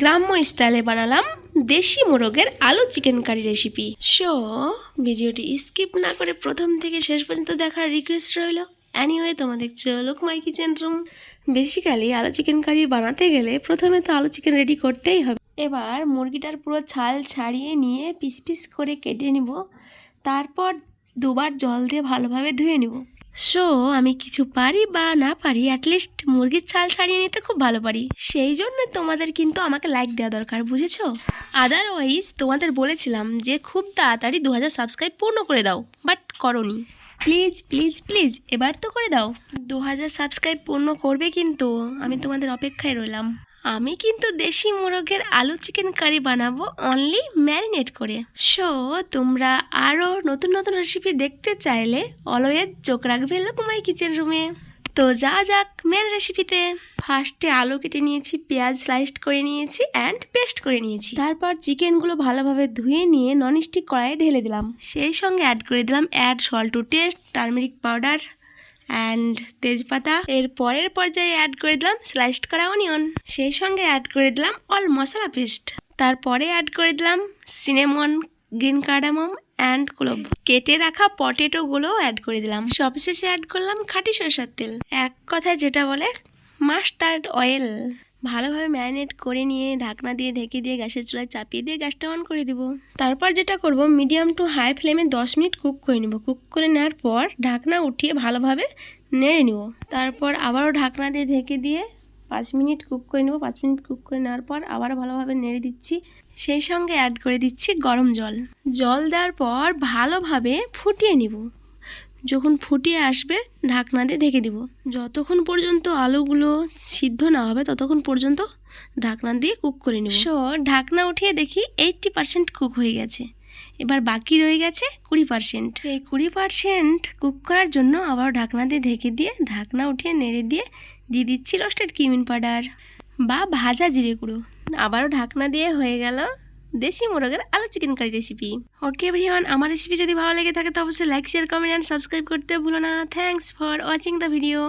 গ্রাম্য স্টাইলে বানালাম দেশি মোরগের আলু চিকেন কারি রেসিপি সো ভিডিওটি স্কিপ না করে প্রথম থেকে শেষ পর্যন্ত দেখার রিকোয়েস্ট রইল। অ্যানিওয়ে তোমরা দেখছ লোকমাই কিচেন রুম বেসিক্যালি আলু চিকেন কারি বানাতে গেলে প্রথমে তো আলু চিকেন রেডি করতেই হবে। এবার মুরগিটার পুরো ছাল ছাড়িয়ে নিয়ে পিস পিস করে কেটে নিব। তারপর দুবার জল দিয়ে ভালোভাবে ধুয়ে নিব। সো আমি কিছু পারি বা না পারি অ্যাটলিস্ট মুরগির ছাল ছাড়িয়ে নিতে খুব ভালো পারি। সেই জন্য তোমাদের কিন্তু আমাকে লাইক দেওয়া দরকার, বুঝেছ? আদারওয়াইজ তোমাদের বলেছিলাম যে খুব তাড়াতাড়ি দু হাজার সাবস্ক্রাইব পূর্ণ করে দাও বাট করনি। প্লিজ প্লিজ প্লিজ এবার তো করে দাও। দু হাজার সাবস্ক্রাইব পূর্ণ করবে কিন্তু, আমি তোমাদের অপেক্ষায় রইলাম। আমি কিন্তু দেশি মোরগের আলু চিকেন কারি বানাবো অনলি ম্যারিনেট করে। সো তোমরা আরও নতুন নতুন রেসিপি দেখতে চাইলে অলওয়েজ চোখ রাখবে লোকমাই কিচেন রুমে তো যা যাক মেন রেসিপিতে ফার্স্টে আলু কেটে নিয়েছি, পেঁয়াজ স্লাইসড করে নিয়েছি অ্যান্ড পেস্ট করে নিয়েছি। তারপর চিকেনগুলো ভালোভাবে ধুয়ে নিয়ে ননস্টিক কড়াইয়ে ঢেলে দিলাম। সেই সঙ্গে অ্যাড করে দিলাম add salt to taste turmeric powder and তেজপাতা, এর পরের পর্যায়ে অ্যাড করে দিলাম স্লাইসড করা অনিয়ন সেই সঙ্গে অ্যাড করে দিলাম অল মশলা পেস্ট তারপরে অ্যাড করে দিলাম cinnamon green cardamom and clove কেটে রাখা পটেটোগুলোও অ্যাড করে দিলাম। সবশেষে অ্যাড করলাম খাটি সরষার তেল। এক কথায় যেটা বলে মাস্টার্ড অয়েল ভালোভাবে ম্যারিনেট করে নিয়ে ঢাকনা দিয়ে ঢেকে দিয়ে গ্যাসের চুলায় চাপিয়ে দিয়ে গ্যাসটা অন করে দিব। তারপর যেটা করব মিডিয়াম টু হাই ফ্লেমে দশ মিনিট কুক করে নেব। কুক করে নেওয়ার পর ঢাকনা উঠিয়ে ভালোভাবে নেড়ে নিব। তারপর আবারও ঢাকনা দিয়ে ঢেকে দিয়ে পাঁচ মিনিট কুক করে নেব। পাঁচ মিনিট কুক করে নেওয়ার পর আবারও ভালোভাবে নেড়ে দিচ্ছি। সেই সঙ্গে অ্যাড করে দিচ্ছি গরম জল। জল দেওয়ার পর ভালোভাবে ফুটিয়ে নিব। যখন ফুটিয়ে আসবে, ঢাকনা দিয়ে ঢেকে দিব। যতক্ষণ পর্যন্ত আলুগুলো সিদ্ধ না হবে, ততক্ষণ পর্যন্ত ঢাকনা দিয়ে কুক করে নেব। সো ঢাকনা উঠিয়ে দেখি এইটটি পার্সেন্ট কুক হয়ে গেছে। এবার বাকি রয়ে গেছে কুড়ি পার্সেন্ট এই কুড়ি পার্সেন্ট কুক করার জন্য আবার ঢাকনা দিয়ে ঢেকে দিয়ে ঢাকনা উঠিয়ে নেড়ে দিয়ে দিয়ে দিচ্ছি রোস্টেড কিমিন পাউডার বা ভাজা জিরে গুঁড়ো। আবারও ঢাকনা দিয়ে হয়ে গেল দেশি মোরগের আলু chicken curry recipe okay everyone আমার রেসিপি যদি ভালো লেগে থাকে, তো অবশ্যই like share comment and subscribe করতে ভুলো না। Thanks for watching the video